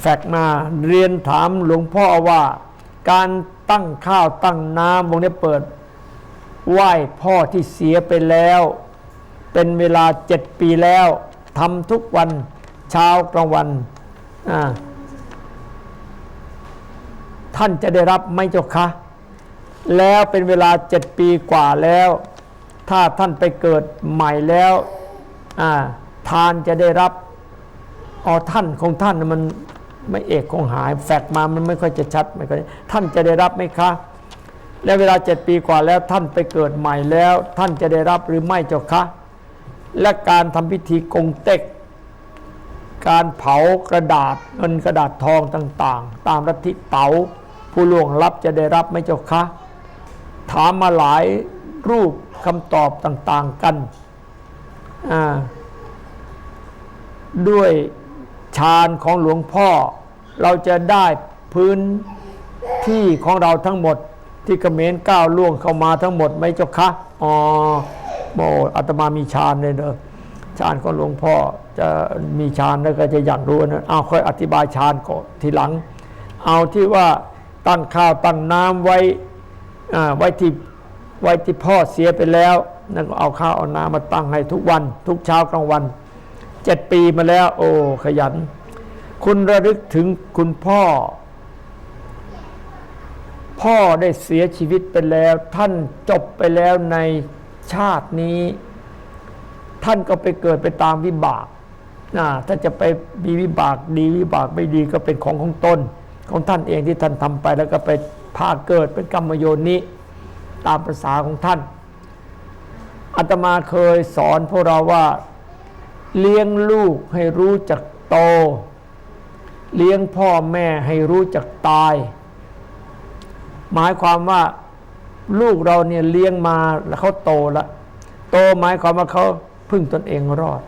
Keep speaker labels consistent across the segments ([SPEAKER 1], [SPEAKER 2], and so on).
[SPEAKER 1] แฟกมาเรียนถามหลวงพ่อว่าการตั้งข้าวตั้งน้ำวงนี้เปิด ไหว้พ่อที่เสียไปแล้ว เป็นเวลาเจ็ดปีแล้วทำทุกวันเช้ากลางวัน ท่านจะได้รับไหมเจ้าคะ แล้วเป็นเวลาเจ็ดปีกว่าแล้ว ถ้าท่านไปเกิดใหม่แล้วทานจะได้รับอ๋อท่านของท่านมัน ไม่เอกคงหายแฟกมามันไม่ค่อยจะชัดไม่ค่อยท่านจะได้รับไหมคะ และเวลาเจ็ดปีกว่าแล้วท่านไปเกิดใหม่แล้ว ท่านจะได้รับหรือไม่เจ้าคะ และการทำพิธีกงเต็ก การเผากระดาษเงินกระดาษทองต่าง ๆ ตามลัทธิเต๋าผู้ล่วงลับจะได้รับไหมเจ้าคะ ถามมาหลายรูปคำตอบต่าง ๆ กัน ด้วย ฌานของหลวงพ่อ เราจะได้พื้นที่ของเราทั้งหมด ที่กระเมรก้าวล่วงเข้ามาทั้งหมดไหมเจ้าคะอ๋อโมอาตมามีฌานเลยเด้อฌานของหลวงพ่อจะมีฌานแล้วก็จะอยากรู้นะเอาค่อยอธิบายฌานก่อนทีหลัง เอาที่ว่าตั้งข้าวตั้งน้ำไว้อ่าไว้ที่ไว้ที่พ่อเสียไปแล้วนั่นก็เอาข้าวเอาน้ำมาตั้งให้ทุกวัน ทุกเช้ากลางวัน เจ็ดปีมาแล้ว โอ้ขยัน คุณระลึกถึงคุณพ่อ พ่อได้เสียชีวิตไปแล้ว ท่านจบไปแล้วในชาตินี้ ท่านก็ไปเกิดไปตามวิบากนะถ้าจะไปมีวิบากดีวิบากไม่ดีก็เป็นของของตน ของท่านเองที่ท่านทำไปแล้วก็ไปพาเกิดเป็นกรรมโยนิตามภาษาของท่านอาตมาเคยสอนพวกเราว่า เลี้ยงลูกให้รู้จักโต เลี้ยงพ่อแม่ให้รู้จักตาย หมายความว่าลูกเราเนี่ยเลี้ยงมาแล้วเขาโตแล้วโตหมายความว่าเขาพึ่งตนเองรอด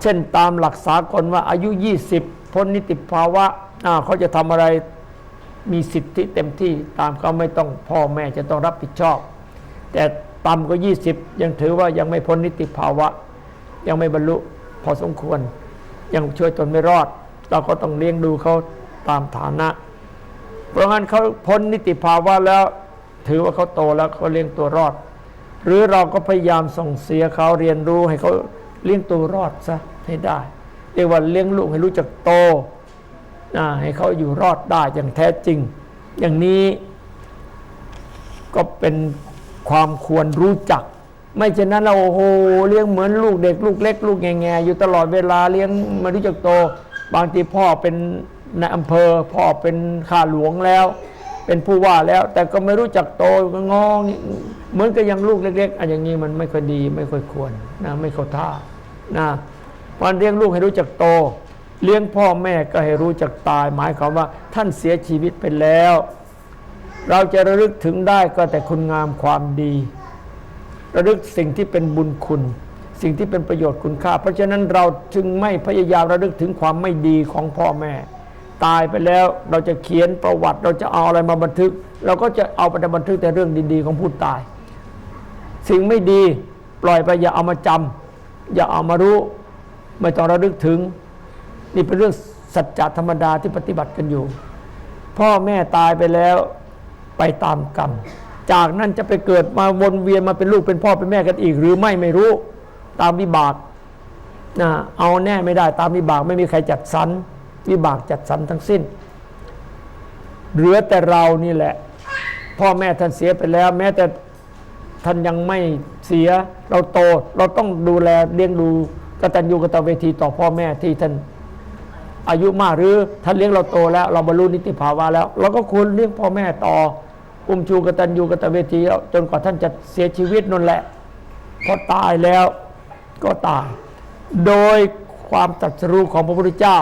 [SPEAKER 1] เช่นตามหลักสากลว่าอายุ 20 พ้นนิติภาวะอ่าเขาจะทำอะไรมีสิทธิเต็มที่ตามเขาไม่ต้องพ่อแม่จะต้องรับผิดชอบ แต่ต่ำกว่า 20 ยังถือว่ายังไม่พ้นนิติภาวะ ยังไม่บรรลุ พอสมควร ยังช่วยตนไม่รอด เราก็ต้องเลี้ยงดูเขาตามฐานะ เพราะงั้นเขาพ้นนิติภาวะแล้ว ถือว่าเขาโตแล้วเขาเลี้ยงตัวรอด หรือเราก็พยายามส่งเสียเขาเรียนรู้ให้เขาเลี้ยงตัวรอดซะให้ได้เรียกว่าเลี้ยงลูกให้รู้จักโตนะให้เขาอยู่รอดได้อย่างแท้จริง อย่างนี้ก็เป็นความควรรู้จัก ไม่เช่นนั้นเราโอ้โหเลี้ยงเหมือนลูกเด็ก ลูกเล็ก ลูกแง่ๆอยู่ตลอดเวลาเลี้ยงไมารู้จักโต บางทีพ่อเป็นในายอำเภอ พ่อเป็นข้าหลวงแล้ว เป็นผู้ว่าแล้ว แต่ก็ไม่รู้จักโตก็งองเหมือนกับยังลูกเล็กๆอันอย่างนี้มันไม่ค่อยดี ไม่ค่อยควรนะไม่เข้าท่านะวันเลี้ยงลูกให้รู้จักโต เลี้ยงพ่อแม่ก็ให้รู้จักตาย หมายความว่าท่านเสียชีวิตไปแล้ว เราจะระลึกถึงได้ก็แต่คุณงามความดี ระลึกสิ่งที่เป็นบุญคุณ สิ่งที่เป็นประโยชน์คุณค่า เพราะฉะนั้นเราจึงไม่พยายามระลึกถึงความไม่ดีของพ่อแม่ ตายไปแล้วเราจะเขียนประวัติ เราจะเอาอะไรมาบันทึก เราก็จะเอาไปบันทึกแต่เรื่องดี ๆ ของผู้ตาย สิ่งไม่ดีปล่อยไปอย่าเอามาจำอย่าเอามารู้ ไม่ต้องระลึกถึง นี่เป็นเรื่องสัจจะธรรมดาที่ปฏิบัติกันอยู่ พ่อแม่ตายไปแล้วไปตามกรรม จากนั้นจะไปเกิดมาวนเวียนมาเป็นลูกเป็นพ่อเป็นแม่กันอีก หรือไม่ไม่รู้ตามวิบากนะเอาแน่ไม่ได้ตามวิบากไม่มีใครจัดสรรวิบากจัดสรรทั้งสิ้น เหลือแต่เรานี่แหละ พ่อแม่ท่านเสียไปแล้ว แม้แต่ท่านยังไม่เสียเราโตเราต้องดูแลเลี้ยงดูกตัญญูกตเวทีต่อพ่อแม่ที่ท่านอายุมากหรือท่านเลี้ยงเราโตแล้ว เราบรรลุนิติภาวะแล้ว เราก็ควรเลี้ยงพ่อแม่ต่อ อุ้มชูกตัญญูกตเวทีแล้วจนกว่าท่านจะเสียชีวิตนั่นแหละพอตายแล้วก็ตาย โดยความตรัสรู้ของพระพุทธเจ้า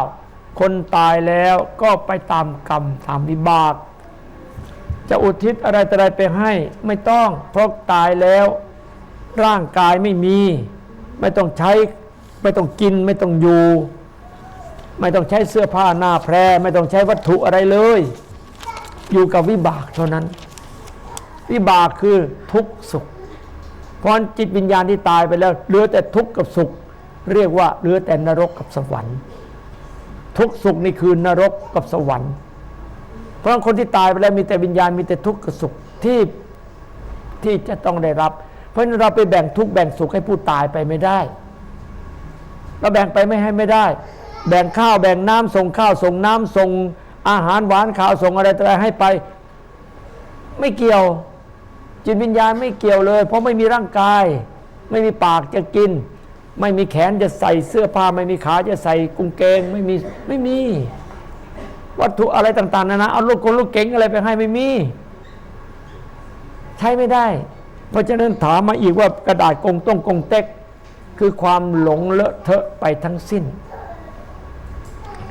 [SPEAKER 1] คนตายแล้วก็ไปตามกรรมตามวิบาก จะอุทิศอะไรแต่อะไรไปให้ไม่ต้อง เพราะตายแล้ว ร่างกายไม่มี ไม่ต้องใช้ไม่ต้องกินไม่ต้องอยู่ ไม่ต้องใช้เสื้อผ้าหน้าแพร ไม่ต้องใช้วัตถุอะไรเลย อยู่กับวิบากเท่านั้น วิบากคือทุกข์สุขเพราะจิตวิญญาณที่ตายไปแล้วเหลือแต่ทุกข์กับสุข เรียกว่าเหลือแต่นรกกับสวรรค์ ทุกข์สุขนี่คือนรกกับสวรรค์ เพราะคนที่ตายไปแล้วมีแต่วิญญาณมีแต่ทุกข์กับสุขที่ที่จะต้องได้รับ เพราะฉะนั้นเราไปแบ่งทุกข์แบ่งสุขให้ผู้ตายไปไม่ได้ เราแบ่งไปไม่ให้ไม่ได้ แบ่งข้าวแบ่งน้ำส่งข้าวส่งน้ำส่งอาหารหวานข้าวส่งอะไรต่ออะไรให้ไป ไม่เกี่ยว จิตวิญญาณไม่เกี่ยวเลย เพราะไม่มีร่างกาย ไม่มีปากจะกิน ไม่มีแขนจะใส่เสื้อผ้า ไม่มีขาจะใส่กุงเกงไม่มีไม่มี วัตถุอะไรต่างๆนานาเอาลูกกลลูกเก๋งอะไรไปให้ไม่มี ใช้ไม่ได้ เพราะฉะนั้นถามมาอีกว่ากระดาษกงต้งกงเต็ก คือความหลงเลอะเทอะไปทั้งสิ้น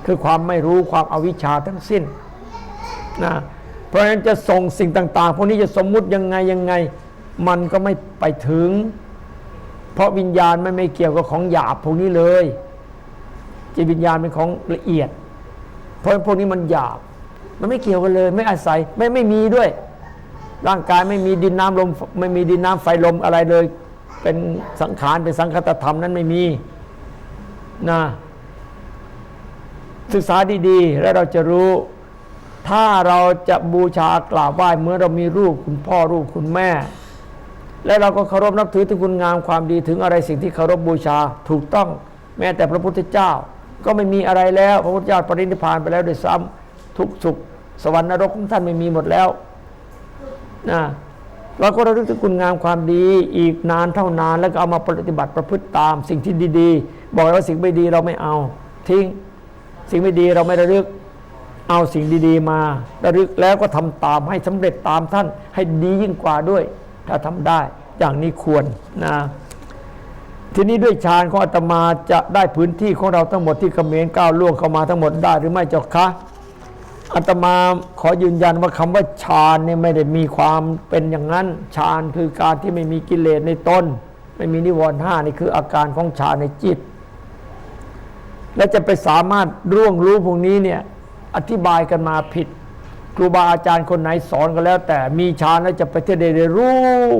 [SPEAKER 1] คือความไม่รู้ความอาวิชชาทั้งสิ้นนะ เพราะฉะนั้นจะส่งสิ่งต่าง ๆ พวกนี้จะสมมุติยังไงยังไง มันก็ไม่ไปถึง เพราะวิญญาณไม่ไม่เกี่ยวกับของหยาบพวกนี้เลยจิตวิญญาณเป็นของละเอียด เพราะพวกนี้มันหยาบ มันไม่เกี่ยวกันเลย ไม่อาศัยไม่ไม่มีด้วย ร่างกายไม่มีดินน้ำลมไม่มีดินน้ำไฟลมอะไรเลย เป็นสังขารเป็นสังคตธรรมนั้นไม่มีนะศึกษาดีๆ แล้วเราจะรู้ ถ้าเราจะบูชากราบไหว้เมื่อเรามีรูปคุณพ่อรูปคุณแม่ และเราก็เคารพนับถือถึงคุณงามความดีถึงอะไรสิ่งที่เคารพบูชาถูกต้อง แม้แต่พระพุทธเจ้า ก็ไม่มีอะไรแล้ว พระพุทธเจ้าปรินิพานไปแล้วด้วยซ้ำทุกสุข สวรรค์นรกของท่านไม่มีหมดแล้วนะเราก็ระลึกถึงคุณงามความดีอีกนานเท่านาน แล้วก็เอามาปฏิบัติประพฤติตาม สิ่งที่ดี ๆ บอกว่าสิ่งไม่ดีเราไม่เอา ทิ้ง สิ่งไม่ดีเราไม่ระลึก เอาสิ่งดี ๆ มาระลึกแล้วก็ทำตามให้สำเร็จตามท่านให้ดียิ่งกว่าด้วย ถ้าทำได้อย่างนี้ควรนะทีนี้ด้วยฌานของอาตมาจะได้พื้นที่ของเราทั้งหมดที่เขมรก้าวล่วงเข้ามาทั้งหมดได้หรือไม่เจ้าคะอาตมาขอยืนยันว่าคำว่าฌานเนี่ยไม่ได้มีความเป็นอย่างนั้นฌานคือการที่ไม่มีกิเลสในตนไม่มีนิวรณ์ห้านี่คืออาการของฌานในจิต และจะไปสามารถร่วงรู้พวกนี้เนี่ย อธิบายกันมาผิดครูบาอาจารย์คนไหนสอนก็แล้ว แต่มีฌานแล้วจะไปเทศได้รู้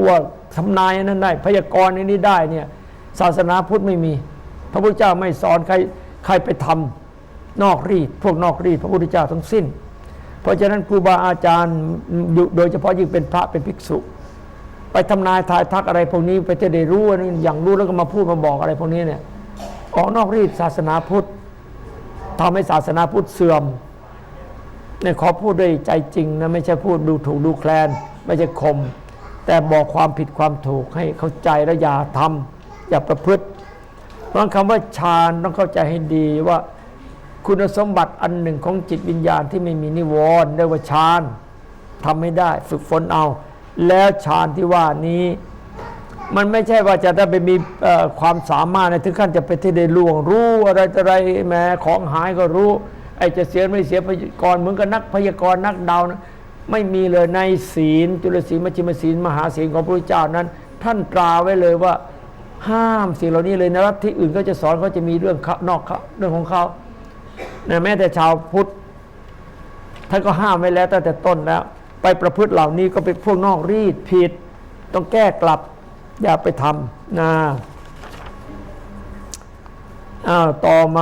[SPEAKER 1] ว่าทำนายอันนั้นได้ พยากรณ์นนี้ได้เนี่ยศาสนาพุทธไม่มี พระพุทธเจ้าไม่สอนใครใครไปทำนอกรีดพวกนอกรีดพระพุทธเจ้าทั้งสิ้น เพราะฉะนั้นครูบาอาจารย์โดยเฉพาะยิ่งเป็นพระเป็นภิกษุ ไปทำนายทายทักอะไรพวกนี้ไปจะได้รู้อันนี้อย่างรู้แล้วก็มาพูดมาบอกอะไรพวกนี้เนี่ยออกนอกรีดศาสนาพุทธทำให้ศาสนาพุทธเสื่อม เนี่ยขอพูดด้วยใจจริงนะไม่ใช่พูดดูถูกดูแคลน ไม่ใช่คม แต่บอกความผิดความถูกให้เข้าใจและอย่าทำอย่าประพฤติเพราะคำว่าฌานต้องเข้าใจให้ดีว่าคุณสมบัติอันหนึ่งของจิตวิญญาณที่ไม่มีนิวรณ์เรียกว่าฌานทำให้ได้ฝึกฝนเอา แล้วฌานที่ว่านี้มันไม่ใช่ว่าจะได้ไปมีความสามารถในถึงขั้นจะไปที่ได้ล่วงรู้อะไรอะไรแม้ของหายก็รู้ อ้จะเสียไม่เสียพยากรณ์เหมือนกับนักพยากรณ์นักเดานะไม่มีเลยในศีลจุลศีลมัชฌิมศีลมหาศีลของพระพุทธเจ้านั้น ท่านตราไว้เลยว่าห้ามสิ่งเหล่านี้เลยในรัฐที่อื่นก็จะสอนเขาจะมีเรื่องเขานอกเขาเรื่องของเขานะแม้แต่ชาวพุทธท่านก็ห้ามไว้แล้วตั้งแต่ต้นแล้ว ไปประพฤติเหล่านี้ก็เป็นพวกนอกรีดผิด ต้องแก้กลับอย่าไปทำนะอ้าวต่อมา